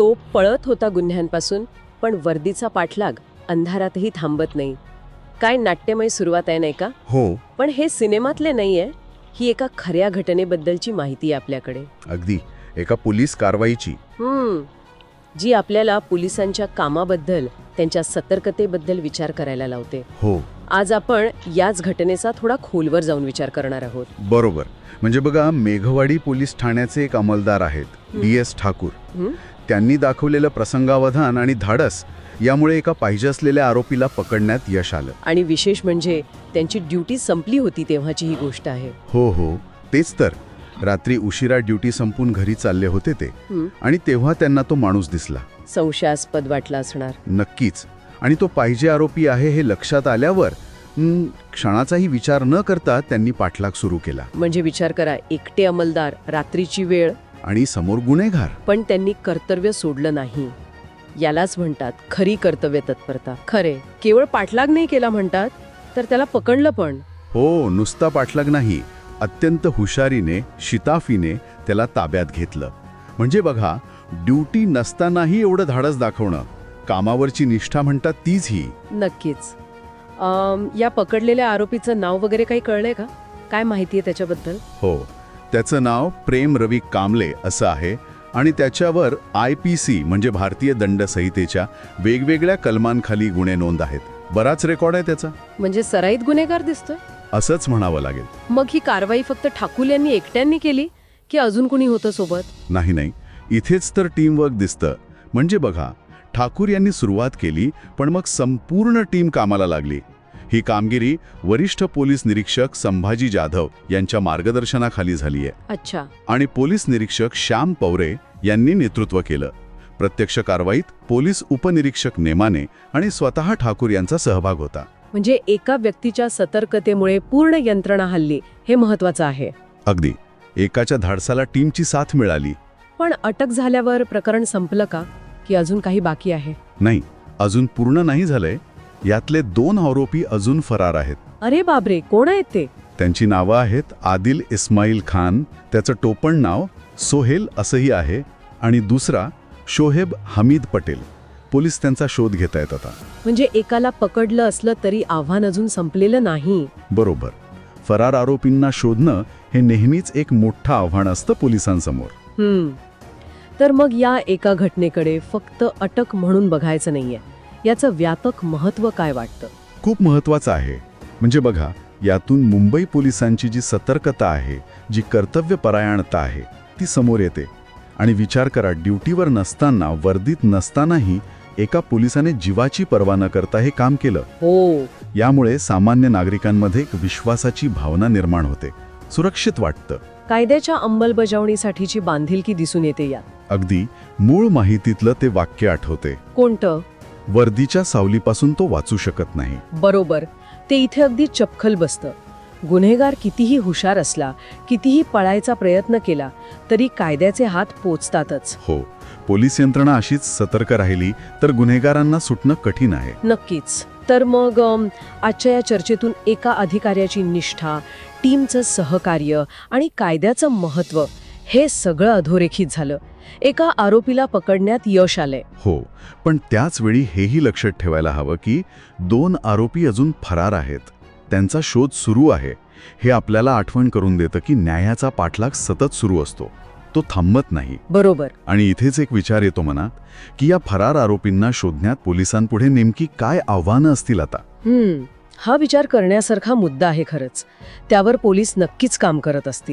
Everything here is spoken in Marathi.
तो पळत होता गुन्ह्यांपासून पण वर्दीचा पाठलाग अंधारातही थांबत नाही. काय नाट्यमय सुरुवात आहे नाही का? हो. पण हे सिनेमातले नाहीये ही एका खऱ्या घटनेबद्दलची माहिती आहे आपल्याकडे. अगदी. एका पोलीस कारवाईची. हम्म. जी आपल्याला पोलिसांच्या कामाबद्दल त्यांच्या सतर्कतेबद्दल विचार करायला लावते. हो. आज आपण याच घटनेचा थोडा खोलवर जाऊन विचार करणार आहोत. बरोबर. म्हणजे बघा मेघवाडी पोलीस ठाण्याचे एक अंमलदार आहेत. D S Thakur. हं? त्यांनी दाखवलेलं प्रसंगावधान आणि धाडस यामुळे एका पाहिजे असलेल्या आरोपीला पकडण्यात यश आलं. आणि विशेष म्हणजे त्यांची ड्युटी संपली होती तेव्हाची ही गोष्ट आहे. हो हो. तेच तर. रात्री उशिरा ड्युटी संपून घरी चालले होते ते? आणि तेव्हा त्यांना तो माणूस दिसला. संशयास्पद वाटला असणार. नक्कीच. आणि तो पाहिजे आरोपी आहे हे लक्षात आल्यावर हं, क्षणाचाही विचार न करता त्यांनी पाठलाग सुरू केला. म्हणजे विचार करा एकटे अंमलदार रात्रीची वेळ आणि समोर गुन्हेगार. पण त्यांनी कर्तव्य सोडलं नाही. यालाच म्हणतात खरी कर्तव्य तत्परता. खरे. केवळ पाठलाग नाही केला म्हणतात तर त्याला पकडलं पण. हो नुसता पाठलाग नाही. अत्यंत हुशारीने शिताफीने त्याला ताब्यात घेतलं. म्हणजे बघा ड्युटी नसतानाही एवढं धाडस दाखवणं. कामावरची निष्ठा म्हणतात तीच ही. नक्कीच. या पकडलेल्या आरोपीचं नाव वगैरे काही कळलंय का? काय माहिती आहे त्याच्याबद्दल? हो. त्याचं नाव प्रेम रवी कांबले असं आहे आणि त्याच्यावर आय पी सी म्हणजे भारतीय दंड संहितेच्या वेगवेगळ्या कलमांखाली गुन्हे नोंद आहेत. बराच रेकॉर्ड आहे त्याचा. म्हणजे सराईत गुन्हेगार दिसतोय? असंच म्हणावं लागेल. मग ही कारवाई फक्त ठाकूल यांनी एकट्यांनी केली की अजून कुणी होतं सोबत? नाही नाही. इथेच तर टीमवर्क दिसतं. म्हणजे बघा ठाकूर यांनी सुरुवात केली पण मग संपूर्ण टीम कामाला लागली. ही कामगिरी वरिष्ठ पोलीस निरीक्षक संभाजी जाधव यांच्या मार्गदर्शनाखाली झाली आहे. अच्छा. आणि पोलीस निरीक्षक श्याम पवरे यांनी नेतृत्व केलं. प्रत्यक्ष कारवाईत पोलीस उपनिरीक्षक नेमाने आणि स्वतः ठाकूर यांचा सहभाग होता. म्हणजे एका व्यक्तीच्या सतर्कतेमुळे पूर्ण यंत्रणा हल्ली हे महत्वाचं आहे. अगदी. एकाच्या धाडसाला टीमची साथ मिळाली. पण अटक झाल्यावर प्रकरण संपलं का? की अजून काही बाकी आहे? नाही. अजून पूर्ण नाही झालंय. यातले दोन आरोपी अजून फरार आहेत. अरे बाबरे कोण आहेत ते? त्यांची नावं आहेत आदिल इस्माईल खान त्याचं टोपण नाव सोहेल असंही आहे आणि दुसरा शोहेब हमीद पटेल. पोलीस त्यांचा शोध घेत आहेत आता. म्हणजे एकाला पकडलं असलं तरी आव्हान अजून संपलेलं नाही. बरोबर. फरार आरोपींना शोधणं हे नेहमीच एक मोठं आव्हान असतं पोलिसांसमोर. हम्म. तर मग या एका घटनेकडे फक्त अटक म्हणून बघायचं नाहीये. याचं व्यापक महत्त्व काय वाटतं? खूप महत्वाचं आहे. म्हणजे बघा यातून मुंबई पोलिसांची जी सतर्कता आहे जी कर्तव्यपरायणता आहे ती समोर येते. आणि विचार करा ड्युटीवर नसताना वर्दीत नसतानाही एका पोलिसाने जीवाची पर्वा न करता हे काम केलं. हो. यामुळे सामान्य नागरिकांमध्ये एक विश्वासाची भावना निर्माण होते. सुरक्षित वाटतं. कायद्याच्या अंमलबजावणीसाठीची बांधिलकी दिसून येते यात. अगदी मूळ माहितीतलं ते वाक्य आठवते. कोणतं? वर्दीच्या सावलीपासून तो वाचू शकत नाही. बरोबर. ते इथे अगदी चपखल बसतं. गुन्हेगार कितीही हुशार असला कितीही पळायचा प्रयत्न केला तरी कायद्याचे हात पोचतातच. हो पोलीस यंत्रणा अशीच सतर्क राहिली तर गुन्हेगारांना सुटणं कठीण आहे. नक्कीच. तर मग आजच्या या चर्चेतून एका अधिकाऱ्याची निष्ठा टीमचं सहकार्य आणि कायद्याचं महत्त्व हे सगळं अधोरेखित झालं. एका आरोपीला पकडण्यात यश आलंय. हो पण त्याच वेळी हेही लक्षात ठेवायला हवं की दोन आरोपी अजून फरार आहेत. त्यांचा शोध सुरू आहे. हे आपल्याला आठवण करून देतं की न्यायाचा पाठलाग सतत सुरू असतो. तो थांबत नाही. बरोबर. आणि इथेच एक विचार येतो मनात की या फरार आरोपींना शोधण्यात पोलिसांपुढे नेमकी काय आव्हानं असतील आता? हम्म हा विचार करण्यासारखा मुद्दा आहे खरंच. त्यावर पोलीस नक्कीच काम करत असतील.